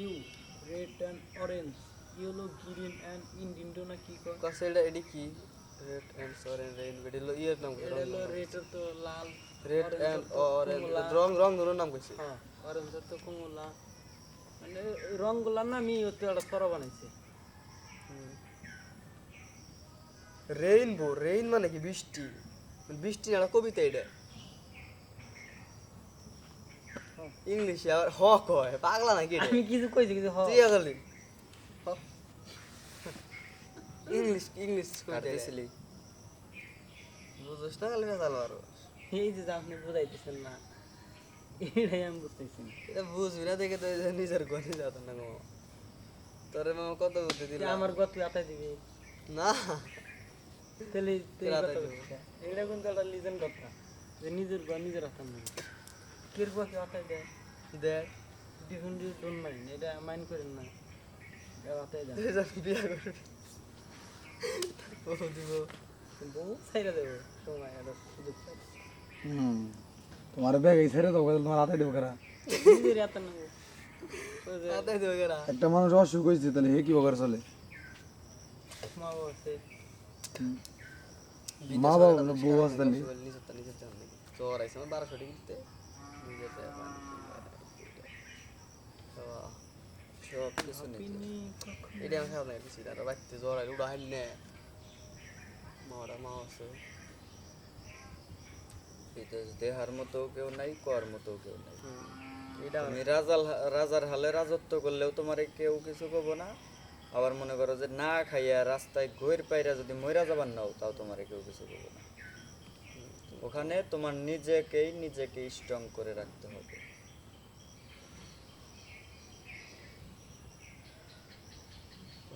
You red and orange yellow green and indigo না কি কয়? কাছে এটা এডি কি? রেড এন্ড অরেঞ্জ রেইন এটা হলো ইয়ের নাম এটা হলো রেডের তো লাল রেড তো অরেঞ্জ। রং রং ধরুন নাম কইছে। হ্যাঁ অরেঞ্জের তো কমলা। মানে এই রঙগুলার নামই হচ্ছে একটা সরা বানাইছে। রেইনবো রেইন মানে কি? বৃষ্টি। বৃষ্টি একটা কবিতা এটা। ইংলিশে আবার হ কয় পাগলা নাকি আমি কিছু কইছি কিছু হ। তুই খালি ইংলিশ ইংলিশ কইতেছিলি বুঝছ না খালি চালো আর এই যে আপনি বুঝাইতেছেন না এটাই আমি বুঝতেছি না। এটা বুঝবি না দেখে তো নিজের গনি যাত না গো। তোরে মামা কত বুদ্ধি দিল? আমার গত আতাই দিবি। না। তাহলে তুই এটা কিন্তু একটা লিজেন্ড কথা যে নিজের ঘর নিজের আতার নেই। কীরকম কি আতাই দেয়? দেখ ডিফেন্ড ডোন্ট মাইন্ড এটা মাইন্ড করেন না। এটা আতাই দেয়। বিয়া করবি। ও দিব বউ ছাইরা দেবো। সময় একটা সুযোগ হুম তোমার ব্যাগ এই ছেড়ে দাও তোমার হাতে দেবো কারা? কেরা? একটা মানুষ অসুখ হয়েছে তাহলে হে কি বকার চলে? মা বাবা বউ আছে তাহলে? নিজের তা নিজের জান নাকি জ্বর আইছে আমার বারোশো ডিগ্রিতে নিজের তা পানি সব কিছু কখন এটা আমি নাই দিছি আর বাড়িতে জ্বর আইলে উড়া হাইল নে মাওরা মা আছে দেহার মতো কেউ নাই কর মতো কেউ নাই তুমি রাজাল রাজার হালে রাজত্ব করলেও তোমারে কেউ কিছু কব না আবার মনে করো যে না খাইয়া রাস্তায় ঘুর পাইরা যদি মইরা যাবার নাও তাও তোমারে কেউ কিছু কব না ওখানে তোমার নিজেকেই নিজেকে স্ট্রং করে রাখতে হবে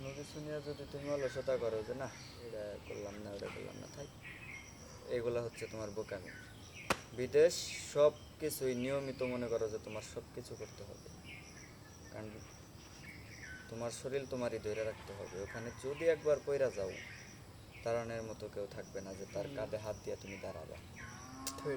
কোনো কিছু নিয়ে যদি তুমি অলসতা করো যে, না, এটা করলাম না, ওটা করলাম না, থাক, এগুলা হচ্ছে তোমার বোকামি। বিদেশ সব কিছুই নিয়মিত মনে করো যে তোমার সব কিছু করতে হবে। কারণ তোমার শরীর তোমারই ধরে রাখতে হবে। ওখানে যদি একবার পইরা যাও তারণের মতো কেউ থাকবে না যে তার কাঁধে হাত দিয়ে তুমি দাঁড়াবা। থই